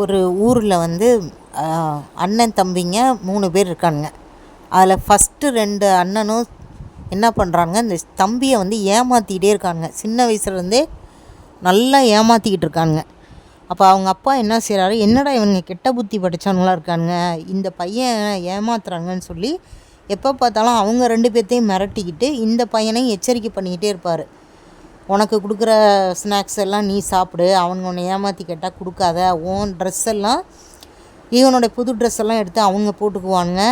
ஒரு ஊரில் வந்து அண்ணன் தம்பிங்க மூணு பேர் இருக்கானுங்க. அதில் ஃபஸ்ட்டு ரெண்டு அண்ணனும் என்ன பண்ணுறாங்க இந்த தம்பியை வந்து ஏமாற்றிக்கிட்டே இருக்கானுங்க. சின்ன வயசுலேருந்தே நல்லா ஏமாற்றிக்கிட்டு இருக்கானுங்க. அப்போ அவங்க அப்பா என்ன செய்கிறாரு என்னடா இவனுங்க கெட்ட புத்தி படித்தவங்களாம் இருக்கானுங்க இந்த பையன் ஏமாத்துறாங்கன்னு சொல்லி எப்போ பார்த்தாலும் அவங்க ரெண்டு பேர்த்தையும் மிரட்டிக்கிட்டு இந்த பையனையும் எச்சரிக்கை பண்ணிக்கிட்டே இருப்பார். உனக்கு கொடுக்குற ஸ்நாக்ஸ் எல்லாம் நீ சாப்பிடு. அவனுங்க உன்னை ஏமாற்றி கேட்டால் கொடுக்காத. உன் ட்ரெஸ் எல்லாம் இவனுடைய புது ட்ரெஸ் எல்லாம் எடுத்து அவங்க போட்டுக்குவானுங்க.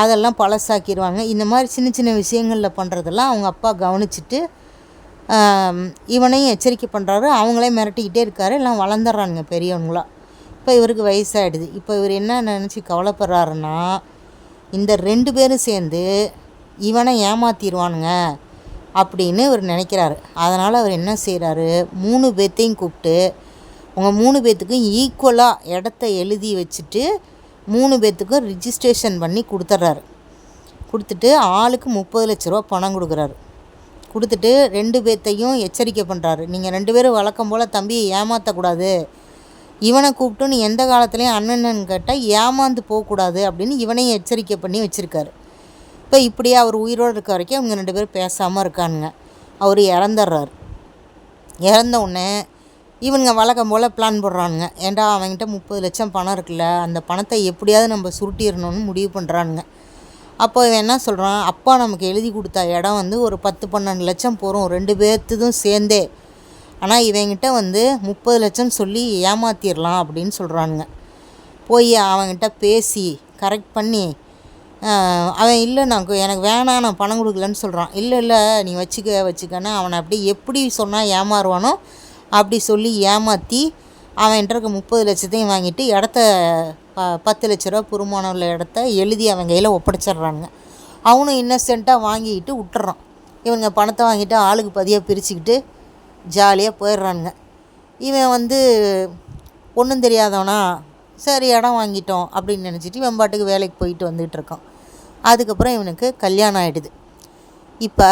அதெல்லாம் பழசாக்கிடுவாங்க இந்த மாதிரி சின்ன சின்ன விஷயங்களில் பண்ணுறதெல்லாம் அவங்க அப்பா கவனிச்சிட்டு இவனையும் எச்சரிக்கை பண்ணுறாரு அவங்களே மிரட்டிக்கிட்டே இருக்காரு. எல்லாம் வளர்ந்துடுறானுங்க பெரியவங்களா. இப்போ இவருக்கு வயசாகிடுது இப்போ இவர் என்ன நினச்சி கவலைப்படுறாருன்னா இந்த ரெண்டு பேரும் சேர்ந்து இவனை ஏமாற்றிடுவானுங்க அப்படின்னு இவர் நினைக்கிறாரு. அதனால் அவர் என்ன செய்கிறாரு மூணு பேர்த்தையும் கூப்பிட்டு உங்கள் மூணு பேர்த்துக்கும் ஈக்குவலாக இடத்த எழுதி வச்சுட்டு மூணு பேர்த்துக்கும் ரிஜிஸ்ட்ரேஷன் பண்ணி கொடுத்துட்றாரு. கொடுத்துட்டு ஆளுக்கு முப்பது லட்ச ரூபா பணம் கொடுக்குறாரு. கொடுத்துட்டு ரெண்டு பேர்த்தையும் எச்சரிக்கை பண்ணுறாரு நீங்கள் ரெண்டு பேரும் வழக்கம் போல் தம்பியை ஏமாற்றக்கூடாது இவனை கூப்பிட்டு நீ எந்த காலத்துலேயும் அண்ணன்னு கேட்டால் ஏமாந்து போகக்கூடாது அப்படின்னு இவனையும் எச்சரிக்கை பண்ணி வச்சுருக்காரு. இப்போ இப்படியே அவர் உயிரோடு இருக்க வரைக்கும் அவங்க ரெண்டு பேரும் பேசாமல் இருக்கானுங்க. அவர் இறந்துடுறாரு. இறந்த உடனே இவனுங்க வழக்கம் போல் பிளான் போடுறானுங்க. ஏன்டா அவங்ககிட்ட முப்பது லட்சம் பணம் இருக்குல்ல அந்த பணத்தை எப்படியாவது நம்ம சுருட்டிடணும்னு முடிவு பண்ணுறானுங்க அப்போ இவன் என்ன சொல்கிறான் அப்பா நமக்கு எழுதி கொடுத்த இடம் வந்து ஒரு பத்து பன்னெண்டு லட்சம் போகிறோம் ரெண்டு பேர்த்ததும் சேர்ந்தே. ஆனால் இவங்கிட்ட வந்து முப்பது லட்சம் சொல்லி ஏமாற்றிடலாம் அப்படின்னு சொல்கிறானுங்க போய் அவங்ககிட்ட பேசி கரெக்ட் பண்ணி அவன் இல்லை நான் எனக்கு வேணாம் நான் பணம் கொடுக்கலன்னு சொல்கிறான் இல்லை இல்லை நீ வச்சுக்க வச்சுக்கன்னா அவனை அப்படி எப்படி சொன்னால் ஏமாறுவானோ அப்படி சொல்லி ஏமாற்றி அவன்கிட்ட இருக்க முப்பது லட்சத்தையும் வாங்கிட்டு இடத்த ப பத்து லட்ச ரூபா புருமானம் உள்ள இடத்த எழுதி அவன் கையில் ஒப்படைச்சிட்றானுங்க அவனும் இன்னசென்ட்டாக வாங்கிக்கிட்டு விட்டுறான். இவங்க பணத்தை வாங்கிட்டு ஆளுக்கு பதியாக பிரிச்சுக்கிட்டு ஜாலியாக போயிடுறானுங்க இவன் வந்து ஒன்றும் தெரியாதவனா சரி இடம் வாங்கிட்டோம் அப்படின்னு நினச்சிட்டு இவன் பாட்டுக்கு வேலைக்கு போயிட்டு வந்துகிட்டு இருக்கான். அதுக்கப்புறம் இவனுக்கு கல்யாணம் ஆகிடுது இப்போ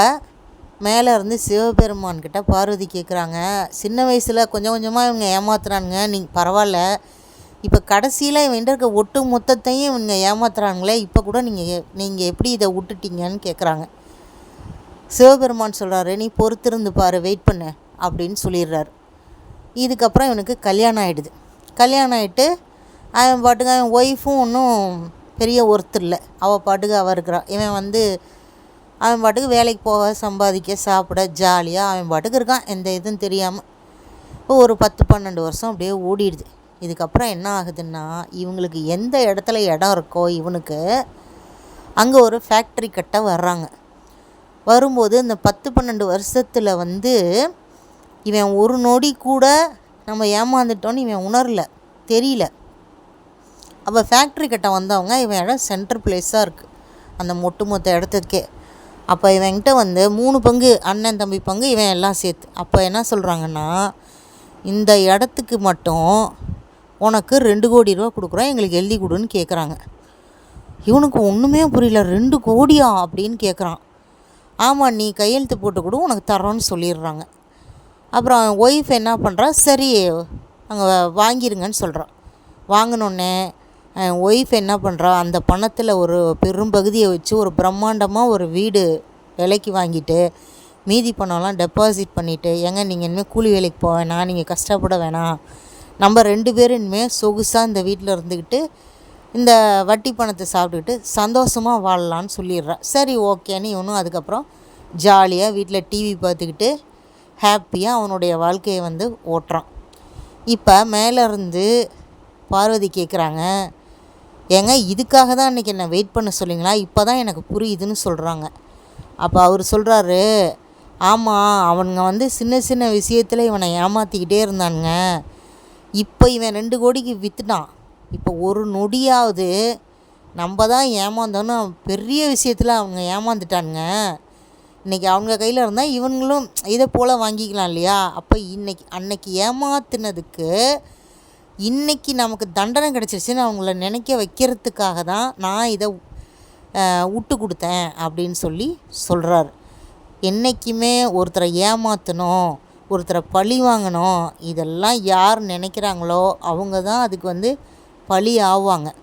மேலே இருந்து சிவபெருமான்கிட்ட பார்வதி கேட்குறாங்க சின்ன வயசில் கொஞ்சம் கொஞ்சமாக இவங்க ஏமாத்துறானுங்க நீங்கள் பரவாயில்ல. இப்போ கடைசியில் இவன் இருக்க ஒட்டு மொத்தத்தையும் இவங்க ஏமாத்துறானுங்களே இப்போ கூட நீங்கள் நீங்கள் எப்படி இதை விட்டுட்டீங்கன்னு கேட்குறாங்க சிவபெருமான் சொல்கிறாரு நீ பொறுத்திருந்து பாரு வெயிட் பண்ணு அப்படின்னு சொல்லிடுறாரு. இதுக்கப்புறம் இவனுக்கு கல்யாணம் ஆகிடுது கல்யாணம் ஆகிட்டு அவன் பாட்டுக்கு அவன் ஒய்ஃபும் ஒன்றும் பெரிய ஒருத்தர் இல்லை. அவள் பாட்டுக்கு அவள் இருக்கிறான் இவன் வந்து அவன் பாட்டுக்கு வேலைக்கு போக சம்பாதிக்க சாப்பிட ஜாலியாக அவன் பாட்டுக்கு இருக்கான். எந்த இதுவும் தெரியாமல் இப்போ ஒரு பத்து பன்னெண்டு வருஷம் அப்படியே ஓடிடுது. இதுக்கப்புறம் என்ன ஆகுதுன்னா இவங்களுக்கு எந்த இடத்துல இடம் இருக்கோ இவனுக்கு அங்கே ஒரு ஃபேக்ட்ரி கட்ட வர்றாங்க. வரும்போது இந்த பத்து பன்னெண்டு வருஷத்தில் வந்து இவன் ஒரு நொடி கூட நம்ம ஏமாந்துட்டோன்னு இவன் உணரல தெரியல. அப்போ ஃபேக்ட்ரி கிட்ட வந்தவங்க இவன் இடம் சென்டர் பிளேஸாக இருக்குது அந்த மொட்டு மொத்த இடத்துக்கே. அப்போ இவன்கிட்ட வந்து மூணு பங்கு அண்ணன் தம்பி பங்கு இவன் எல்லாம் சேர்த்து. அப்போ என்ன சொல்கிறாங்கன்னா இந்த இடத்துக்கு மட்டும் உனக்கு ரெண்டு கோடி ரூபா கொடுக்குறோம் எங்களுக்கு எழுதி கொடுன்னு கேட்குறாங்க இவனுக்கு ஒன்றுமே புரியல ரெண்டு கோடியா அப்படின்னு கேட்குறான் ஆமாம் நீ கையெழுத்து போட்டு கொடு உனக்கு தரோன்னு சொல்லிடுறாங்க. அப்புறம் ஒய்ஃப் என்ன பண்ணுறா சரி அங்கே வாங்கிருங்கன்னு சொல்கிறான் வாங்கினோடனே ஒய்ஃப் என்ன பண்ணுறா அந்த பணத்தில் ஒரு பெரும்பகுதியை வச்சு ஒரு பிரம்மாண்டமாக ஒரு வீடு விலைக்கு வாங்கிட்டு மீதி பணம்லாம் டெபாசிட் பண்ணிவிட்டு ஏங்க நீங்கள் இனிமேல் கூலி வேலைக்கு போக வேணாம் நீங்கள் கஷ்டப்பட வேணாம். நம்ம ரெண்டு பேரும் இனிமேல் சொகுசாக இந்த வீட்டில் இருந்துக்கிட்டு இந்த வட்டி பணத்தை சாப்பிட்டுக்கிட்டு சந்தோஷமாக வாழலான்னு சொல்லிடுறா. சரி ஓகேன்னு இவனும் அதுக்கப்புறம் ஜாலியாக வீட்டில் டிவி பார்த்துக்கிட்டு ஹாப்பியாக அவனுடைய வாழ்க்கையை வந்து ஓட்டுறான். இப்போ மேலேருந்து பார்வதி கேட்குறாங்க ஏங்க இதுக்காக தான் அன்றைக்கி என்னை வெயிட் பண்ண சொல்லிங்களா இப்போ தான் எனக்கு புரியுதுன்னு சொல்கிறாங்க அப்போ அவர் சொல்கிறாரு ஆமாம் அவனுங்க வந்து சின்ன சின்ன விஷயத்தில் இவனை ஏமாற்றிக்கிட்டே இருந்தானுங்க. இப்போ இவன் ரெண்டு கோடிக்கு விற்றுட்டான் இப்போ ஒரு நொடியாவது நம்ம தான் ஏமாந்தோன்னு பெரிய விஷயத்தில் அவங்க ஏமாந்துட்டானுங்க. இன்றைக்கி அவங்க கையில் இருந்தால் இவங்களும் இதை போல் வாங்கிக்கலாம் இல்லையா? அப்போ இன்றைக்கி அன்னைக்கு ஏமாத்தினதுக்கு இன்றைக்கி நமக்கு தண்டனை கிடச்சிருச்சுன்னு அவங்கள நினைக்க வைக்கிறதுக்காக தான் நான் இதை விட்டு கொடுத்தேன் அப்படின்னு சொல்லி சொல்கிறார் என்றைக்குமே ஒருத்தரை ஏமாற்றணும் ஒருத்தரை பழி வாங்கணும் இதெல்லாம் யார் நினைக்கிறாங்களோ அவங்க தான் அதுக்கு வந்து பழி ஆவாங்க.